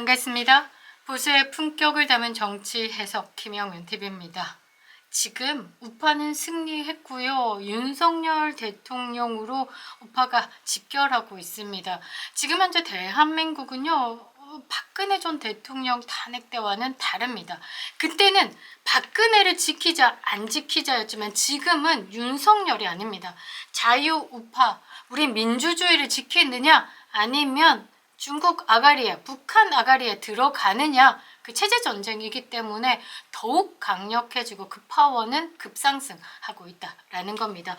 반갑습니다. 보수의 품격을 담은 정치 해석 김영윤 TV입니다. 지금 우파는 승리했고요. 윤석열 대통령으로 우파가 집결하고 있습니다. 지금 현재 대한민국은요. 어, 박근혜 전 대통령 탄핵 때와는 다릅니다. 그때는 박근혜를 지키자 안 지키자였지만 지금은 윤석열이 아닙니다. 자유 우파 우리 민주주의를 지키느냐 아니면 중국 아가리에 북한 아가리에 들어가느냐 그 체제 전쟁이기 때문에 더욱 강력해지고 그 파워는 급상승하고 있다라는 겁니다.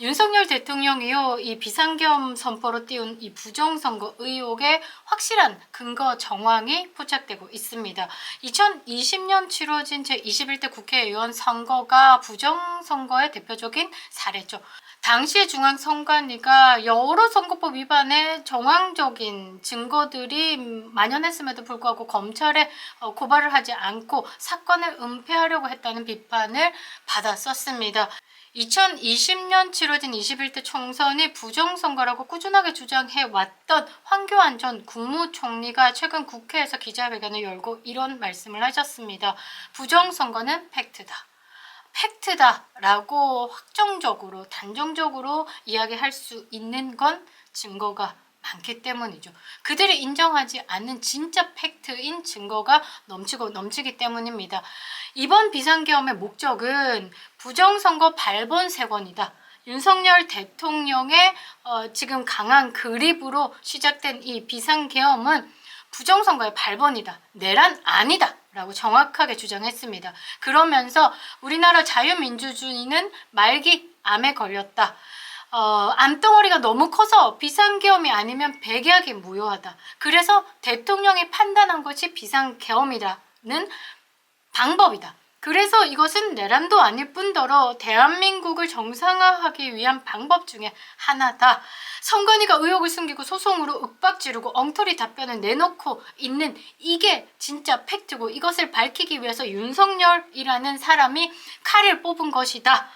윤석열 대통령이요 이 비상겸 선포로 띄운 이 부정선거 의혹에 확실한 근거 정황이 포착되고 있습니다. 2020년 치러진 제 21대 국회의원 선거가 부정선거의 대표적인 사례죠. 당시 중앙선관위가 여러 선거법 위반의 정황적인 증거들이 만연했음에도 불구하고 검찰에 어, 고발을 하지 않고 사건을 은폐하려고 했다는 비판을 받았었습니다. 2020년 치러진 21대 총선이 부정선거라고 꾸준하게 주장해 왔던 황교안 전 국무총리가 최근 국회에서 기자회견을 열고 이런 말씀을 하셨습니다. 부정선거는 팩트다. 팩트다라고 확정적으로 단정적으로 이야기할 수 있는 건 증거가 많기 때문이죠. 그들이 인정하지 않는 진짜 팩트인 증거가 넘치고 넘치기 때문입니다. 이번 비상계엄의 목적은 부정선거 발본 세권이다. 윤석열 대통령의 어, 지금 강한 그립으로 시작된 이 비상계엄은 부정선거의 발본이다. 내란 아니다. 라고 정확하게 주장했습니다. 그러면서 우리나라 자유민주주의는 말기 암에 걸렸다. 어, 암덩어리가 너무 커서 비상계엄이 아니면 백약이 무효하다. 그래서 대통령이 판단한 것이 비상계엄이라는 방법이다. 그래서 이것은 내란도 아닐 뿐더러 대한민국을 정상화하기 위한 방법 중에 하나다. 성건이가 의혹을 숨기고 소송으로 윽박 지르고 엉터리 답변을 내놓고 있는 이게 진짜 팩트고 이것을 밝히기 위해서 윤석열이라는 사람이 칼을 뽑은 것이다.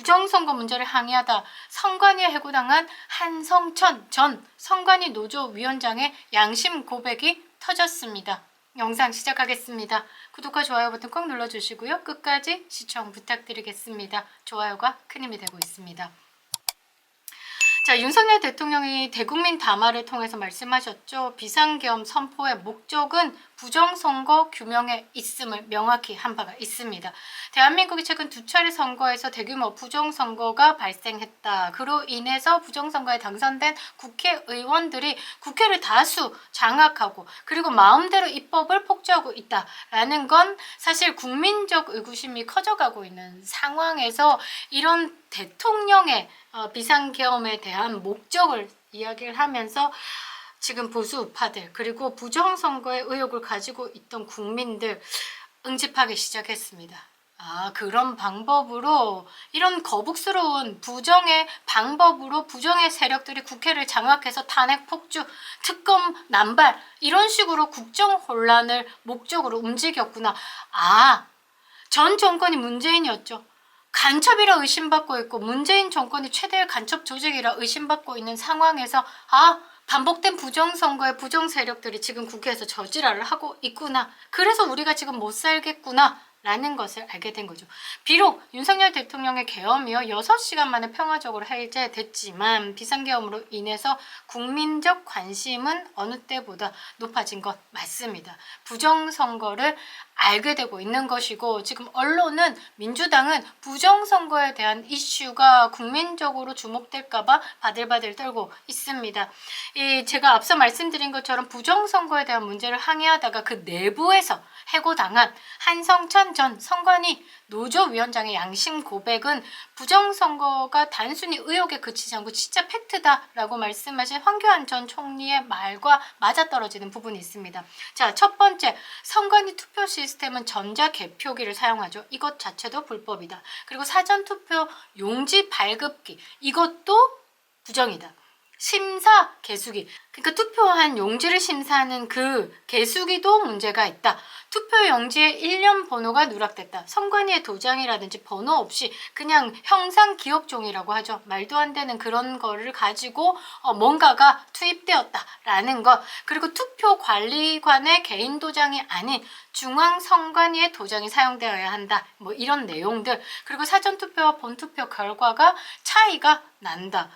부정선거 문제를 항의하다 성관위에 해고당한 한성천 전 성관위 노조위원장의 양심 고백이 터졌습니다. 영상 시작하겠습니다. 구독과 좋아요 버튼 꼭 눌러주시고요. 끝까지 시청 부탁드리겠습니다. 좋아요가 큰 힘이 되고 있습니다. 자, 윤석열 대통령이 대국민 담화를 통해서 말씀하셨죠. 비상계엄 선포의 목적은 부정선거 규명에 있음을 명확히 한 바가 있습니다. 대한민국이 최근 두 차례 선거에서 대규모 부정선거가 발생했다. 그로 인해서 부정선거에 당선된 국회의원들이 국회를 다수 장악하고 그리고 마음대로 입법을 폭주하고 있다라는 건 사실 국민적 의구심이 커져가고 있는 상황에서 이런 대통령의 어, 비상계엄에 대한 목적을 이야기를 하면서 지금 보수 우파들 그리고 부정선거의 의혹을 가지고 있던 국민들 응집하기 시작했습니다. 아, 그런 방법으로 이런 거북스러운 부정의 방법으로 부정의 세력들이 국회를 장악해서 탄핵 폭주, 특검 남발 이런 식으로 국정 혼란을 목적으로 움직였구나. 아, 전 정권이 문재인이었죠. 간첩이라 의심받고 있고 문재인 정권이 최대의 간첩 조직이라 의심받고 있는 상황에서 아 반복된 부정선거의 부정 세력들이 지금 국회에서 저지랄을 하고 있구나. 그래서 우리가 지금 못 살겠구나. 라는 것을 알게 된 거죠. 비록 윤석열 대통령의 계엄이요 6시간 만에 평화적으로 해제됐지만 비상계엄으로 인해서 국민적 관심은 어느 때보다 높아진 것 맞습니다. 부정선거를 알게 되고 있는 것이고 지금 언론은 민주당은 부정선거에 대한 이슈가 국민적으로 주목될까봐 바들바들 떨고 있습니다. 이 제가 앞서 말씀드린 것처럼 부정선거에 대한 문제를 항의하다가 그 내부에서 해고당한 한성천 전 선관위 노조위원장의 양심 고백은 부정선거가 단순히 의혹에 그치지 않고 진짜 팩트다라고 말씀하신 황교안 전 총리의 말과 맞아떨어지는 부분이 있습니다. 자, 첫 번째, 선관위 투표 시 스템은 전자 개표기를 사용하죠. 이것 자체도 불법이다. 그리고 사전 투표 용지 발급기 이것도 부정이다. 심사 개수기. 그러니까 투표한 용지를 심사하는 그 개수기도 문제가 있다. 투표 용지에 1년 번호가 누락됐다. 선관위의 도장이라든지 번호 없이 그냥 형상 기억종이라고 하죠. 말도 안 되는 그런 거를 가지고 어, 뭔가가 투입되었다. 있다라는 것 그리고 투표 관리관의 개인 도장이 아닌 중앙 선관위의 도장이 사용되어야 한다. 뭐 이런 내용들 그리고 사전 투표와 본 투표 결과가 차이가 난다.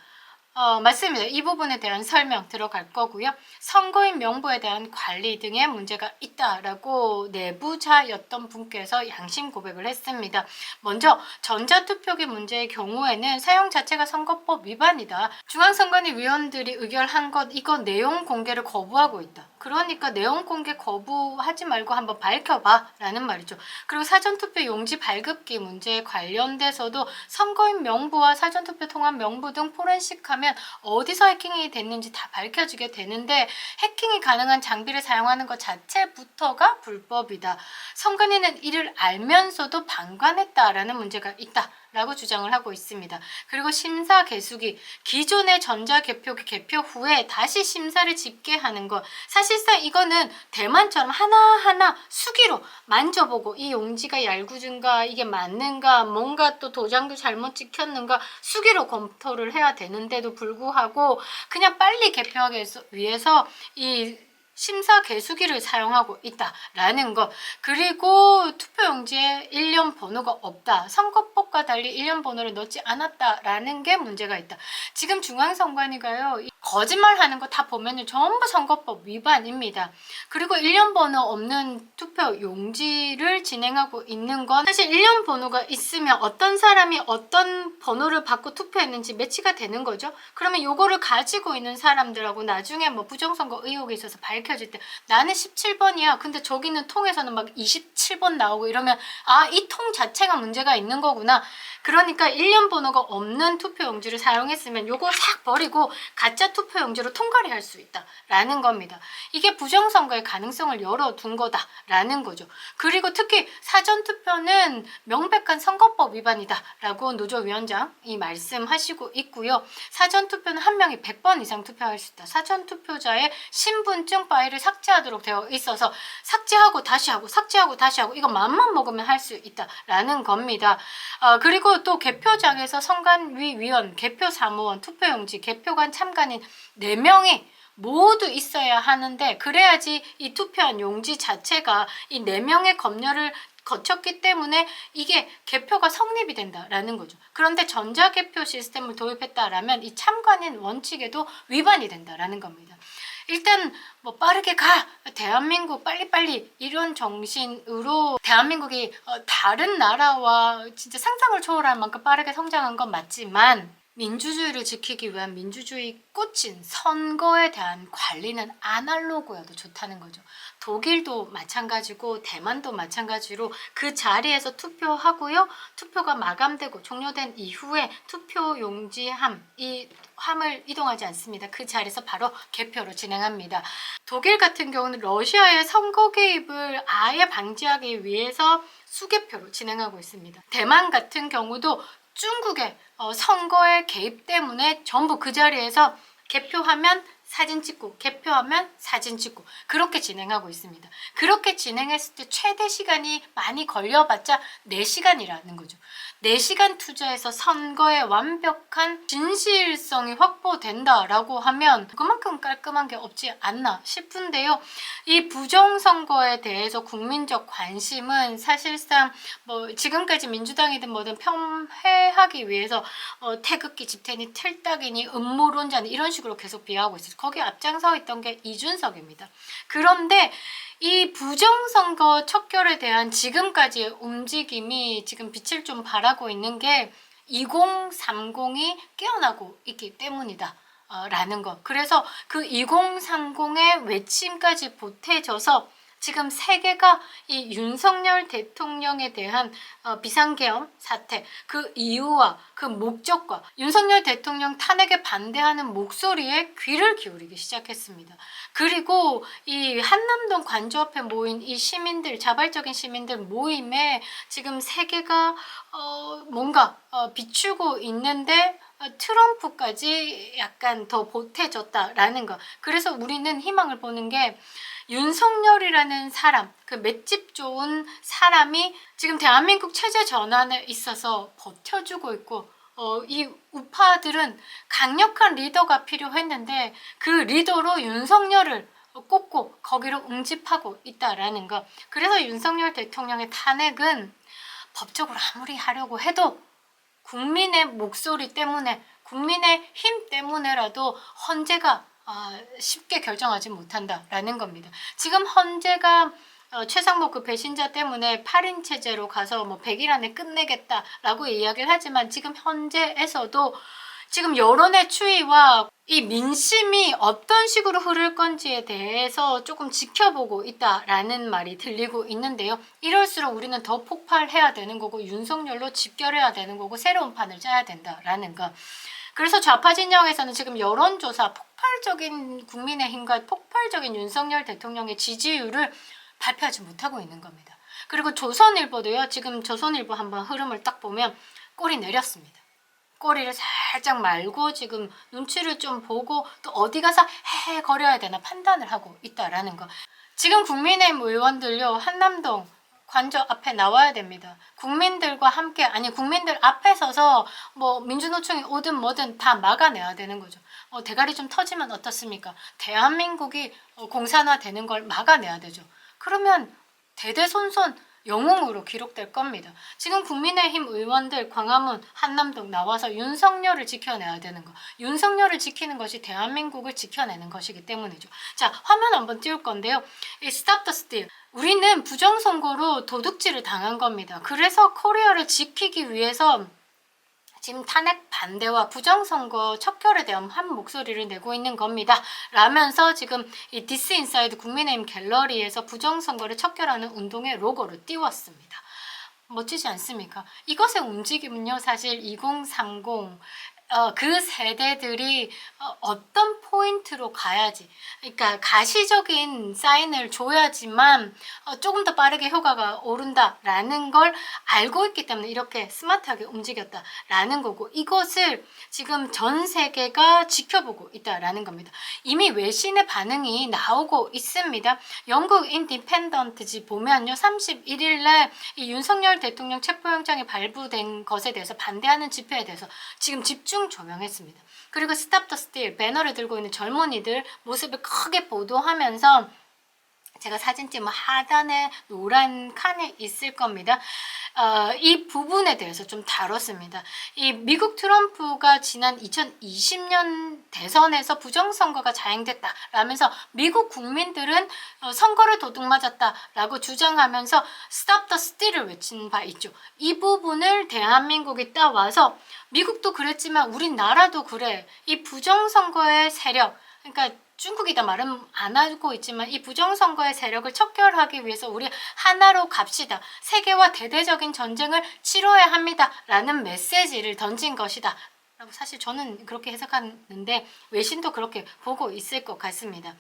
어, 맞습니다. 이 부분에 대한 설명 들어갈 거고요. 선거인 명부에 대한 관리 등의 문제가 있다라고 내부자였던 분께서 양심 고백을 했습니다. 먼저 전자투표기 문제의 경우에는 사용 자체가 선거법 위반이다. 중앙선관위 위원들이 의결한 것 이거 내용 공개를 거부하고 있다. 그러니까 내용 공개 거부하지 말고 한번 밝혀봐 라는 말이죠. 그리고 사전투표 용지 발급기 문제에 관련돼서도 선거인 명부와 사전투표 통합 명부 등 포렌식하면 어디서 해킹이 됐는지 다 밝혀지게 되는데 해킹이 가능한 장비를 사용하는 것 자체부터가 불법이다. 선관위는 이를 알면서도 방관했다라는 문제가 있다. 라고 주장을 하고 있습니다. 그리고 심사 개수기 기존의 전자 개표기 개표 후에 다시 심사를 집계하는 것 사실상 이거는 대만처럼 하나하나 수기로 만져보고 이 용지가 얄궂은가 이게 맞는가 뭔가 또 도장도 잘못 찍혔는가 수기로 검토를 해야 되는데도 불구하고 그냥 빨리 개표하기 위해서 이 심사 개수기를 사용하고 있다라는 것 그리고 투표용지에 일련 번호가 없다. 선거법과 달리 일련 번호를 넣지 않았다라는 게 문제가 있다. 지금 중앙선관위가요 이 거짓말하는 거 다 보면 은 전부 선거법 위반입니다. 그리고 일련 번호 없는 투표 용지를 진행하고 있는 건 사실 일련 번호가 있으면 어떤 사람이 어떤 번호를 받고 투표했는지 매치가 되는 거죠 그러면 요거를 가지고 있는 사람들하고 나중에 뭐 부정선거 의혹이 있어서 발 밝혀질 때 나는 17번이야. 근데 저기는 통에서는 막 27번 나오고 이러면 아, 이 통 자체가 문제가 있는 거구나. 그러니까 1년 번호가 없는 투표 용지를 사용했으면 요거 싹 버리고 가짜 투표 용지로 통과를 할 수 있다라는 겁니다. 이게 부정선거의 가능성을 열어둔 거다라는 거죠. 그리고 특히 사전투표는 명백한 선거법 위반이다라고 노조위원장이 말씀하시고 있고요. 사전투표는 한 명이 100번 이상 투표할 수 있다. 사전투표자의 신분증 파일을 삭제하도록 되어 있어서 삭제하고 다시 하고 삭제하고 다시 하고 이거 맘만 먹으면 할 수 있다라는 겁니다. 어, 그리고 또 개표장에서 선관위 위원, 개표 사무원, 투표용지, 개표관 참관인 4명이 모두 있어야 하는데 그래야지 이 투표한 용지 자체가 이 4명의 검열을 거쳤기 때문에 이게 개표가 성립이 된다라는 거죠. 그런데 전자개표 시스템을 도입했다라면 이 참관인 원칙에도 위반이 된다라는 겁니다. 일단 뭐 빠르게 가 대한민국 빨리빨리 이런 정신으로 대한민국이 어, 다른 나라와 진짜 상상을 초월할 만큼 빠르게 성장한 건 맞지만 민주주의를 지키기 위한 민주주의 꽃인 선거에 대한 관리는 아날로그여도 좋다는 거죠. 독일도 마찬가지고 대만도 마찬가지로 그 자리에서 투표하고요. 투표가 마감되고 종료된 이후에 투표 용지함 이 함을 이동하지 않습니다. 그 자리에서 바로 개표로 진행합니다. 독일 같은 경우는 러시아의 선거 개입을 아예 방지하기 위해서 수개표로 진행하고 있습니다. 대만 같은 경우도 중국의 어, 선거의 개입 때문에 전부 그 자리에서 개표하면 사진 찍고 개표하면 사진 찍고 그렇게 진행하고 있습니다. 그렇게 진행했을 때 최대 시간이 많이 걸려봤자 4시간이라는 거죠. 4시간 투자해서 선거에 완벽한 진실성이 확보된다라고 하면 그만큼 깔끔한 게 없지 않나 싶은데요. 이 부정선거에 대해서 국민적 관심은 사실상 뭐 지금까지 민주당이든 뭐든 편회하기 위해서 어, 태극기 집태니 틀딱이니 음모론자니 이런 식으로 계속 비하하고 있어요. 거기 앞장서 있던 게 이준석입니다. 그런데 이 부정선거 척결에 대한 지금까지의 움직임이 지금 빛을 좀 발하고 있는 게 2030이 깨어나고 있기 때문이다. 어, 라는 것. 그래서 그 2030의 외침까지 보태져서 지금 세계가 이 윤석열 대통령에 대한 어, 비상계엄 사태 그 이유와 그 목적과 윤석열 대통령 탄핵에 반대하는 목소리에 귀를 기울이기 시작했습니다. 그리고 이 한남동 관저 앞에 모인 이 시민들 자발적인 시민들 모임에 지금 세계가 어, 뭔가 어, 비추고 있는데 어, 트럼프까지 약간 더 보태졌다라는 것. 그래서 우리는 희망을 보는 게 윤석열이라는 사람, 그 맷집 좋은 사람이 지금 대한민국 체제 전환에 있어서 버텨주고 있고 어, 이 우파들은 강력한 리더가 필요했는데 그 리더로 윤석열을 꼽고 거기로 응집하고 있다라는 거. 그래서 윤석열 대통령의 탄핵은 법적으로 아무리 하려고 해도 국민의 목소리 때문에 국민의 힘 때문에라도 헌재가 아, 쉽게 결정하지 못한다라는 겁니다. 지금 헌재가 어, 최상목 그 배신자 때문에 8인 체제로 가서 뭐 100일 안에 끝내겠다라고 이야기를 하지만 지금 현재에서도 지금 여론의 추이와 이 민심이 어떤 식으로 흐를 건지에 대해서 조금 지켜보고 있다라는 말이 들리고 있는데요. 이럴수록 우리는 더 폭발해야 되는 거고 윤석열로 집결해야 되는 거고 새로운 판을 짜야 된다라는 거. 그래서 좌파 진영에서는 지금 여론조사 폭발적인 국민의힘과 폭발적인 윤석열 대통령의 지지율을 발표하지 못하고 있는 겁니다. 그리고 조선일보도요. 지금 조선일보 한번 흐름을 딱 보면 꼬리 내렸습니다. 꼬리를 살짝 말고 지금 눈치를 좀 보고 또 어디 가서 헤헤 거려야 되나 판단을 하고 있다라는 거. 지금 국민의힘 의원들요. 한남동 관저 앞에 나와야 됩니다. 국민들과 함께 아니 국민들 앞에 서서 뭐 민주노총이 오든 뭐든 다 막아내야 되는 거죠. 어, 대가리 좀 터지면 어떻습니까? 대한민국이 어, 공산화되는 걸 막아내야 되죠. 그러면 대대손손 영웅으로 기록될 겁니다. 지금 국민의힘 의원들 광화문 한남동 나와서 윤석열을 지켜내야 되는 거. 윤석열을 지키는 것이 대한민국을 지켜내는 것이기 때문이죠. 자, 화면 한번 띄울 건데요. 이 Stop the Steal. 우리는 부정선거로 도둑질을 당한 겁니다. 그래서 코리아를 지키기 위해서 지금 탄핵 반대와 부정선거 척결에 대한 한 목소리를 내고 있는 겁니다. 라면서 지금 이 디스 인사이드 국민의힘 갤러리에서 부정선거를 척결하는 운동의 로고를 띄웠습니다. 멋지지 않습니까? 이것의 움직임은요, 사실 2030 어, 그 세대들이 어, 떤 포인트로 가야지, 그러니까 가시적인 사인을 줘야지만 어, 조금 더 빠르게 효과가 오른다라는 걸 알고 있기 때문에 이렇게 스마트하게 움직였다라는 거고 이것을 지금 전 세계가 지켜보고 있다라는 겁니다. 이미 외신의 반응이 나오고 있습니다. 영국 인디펜던트지 보면요, 31일 날 이 윤석열 대통령 체포영장이 발부된 것에 대해서 반대하는 집회에 대해서 지금 집중 조명했습니다. 그리고 스탑 더 스틸 배너를 들고 있는 젊은이들 모습을 크게 보도하면서 제가 사진 찍으면 하단에 노란 칸에 있을 겁니다. 어, 이 부분에 대해서 좀 다뤘습니다. 이 미국 트럼프가 지난 2020년 대선에서 부정선거가 자행됐다라면서 미국 국민들은 어, 선거를 도둑맞았다라고 주장하면서 Stop the Steal을 외친 바 있죠. 이 부분을 대한민국이 따와서 미국도 그랬지만 우리나라도 그래. 이 부정선거의 세력, 그러니까 중국이 다 말은 안 하고 있지만 이 부정선거의 세력을 척결하기 위해서 우리 하나로 갑시다. 세계와 대대적인 전쟁을 치러야 합니다. 라는 메시지를 던진 것이다. 라고 사실 저는 그렇게 해석하는데 외신도 그렇게 보고 있을 것 같습니다.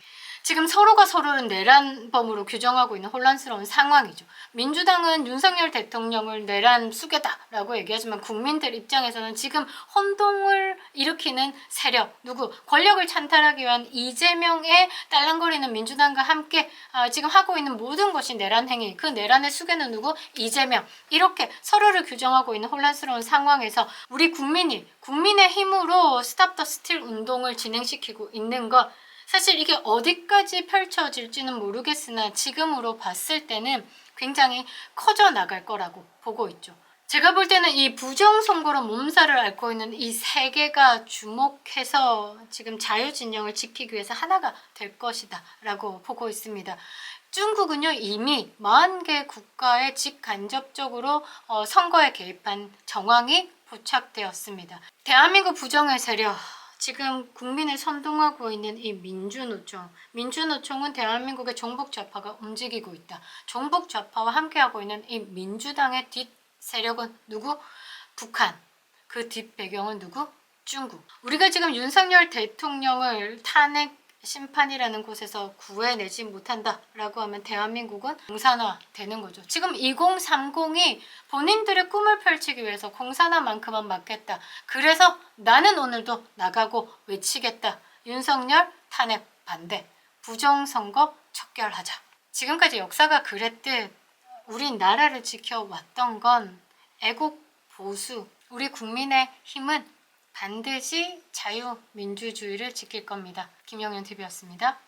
지금 서로가 서로를 내란범으로 규정하고 있는 혼란스러운 상황이죠. 민주당은 윤석열 대통령을 내란 수괴다라고 얘기하지만 국민들 입장에서는 지금 혼동을 일으키는 세력 누구 권력을 찬탈하기 위한 이재명의 딸랑거리는 민주당과 함께 어, 지금 하고 있는 모든 것이 내란 행위 그 내란의 수괴는 누구 이재명 이렇게 서로를 규정하고 있는 혼란스러운 상황에서 우리 국민이 국민의 힘으로 스탑 더 스틸 운동을 진행시키고 있는 것 사실 이게 어디까지 펼쳐질지는 모르겠으나 지금으로 봤을 때는 굉장히 커져 나갈 거라고 보고 있죠. 제가 볼 때는 이 부정선거로 몸살을 앓고 있는 이 세 개가 주목해서 지금 자유진영을 지키기 위해서 하나가 될 것이다 라고 보고 있습니다. 중국은요 이미 40개 국가에 직간접적으로 어, 선거에 개입한 정황이 포착되었습니다. 대한민국 부정의 세력 지금 국민을 선동하고 있는 이 민주노총. 민주노총은 대한민국의 종북 좌파가 움직이고 있다. 종북 좌파와 함께하고 있는 이 민주당의 뒷 세력은 누구? 북한. 그 뒷 배경은 누구? 중국. 우리가 지금 윤석열 대통령을 탄핵 심판이라는 곳에서 구해내지 못한다라고 하면 대한민국은 공산화 되는 거죠. 지금 2030이 본인들의 꿈을 펼치기 위해서 공산화만큼은 맞겠다. 그래서 나는 오늘도 나가고 외치겠다. 윤석열 탄핵 반대. 부정선거 척결하자. 지금까지 역사가 그랬듯 우리 나라를 지켜왔던 건 애국 보수 우리 국민의 힘은 반드시 자유민주주의를 지킬 겁니다. 김영현 TV였습니다.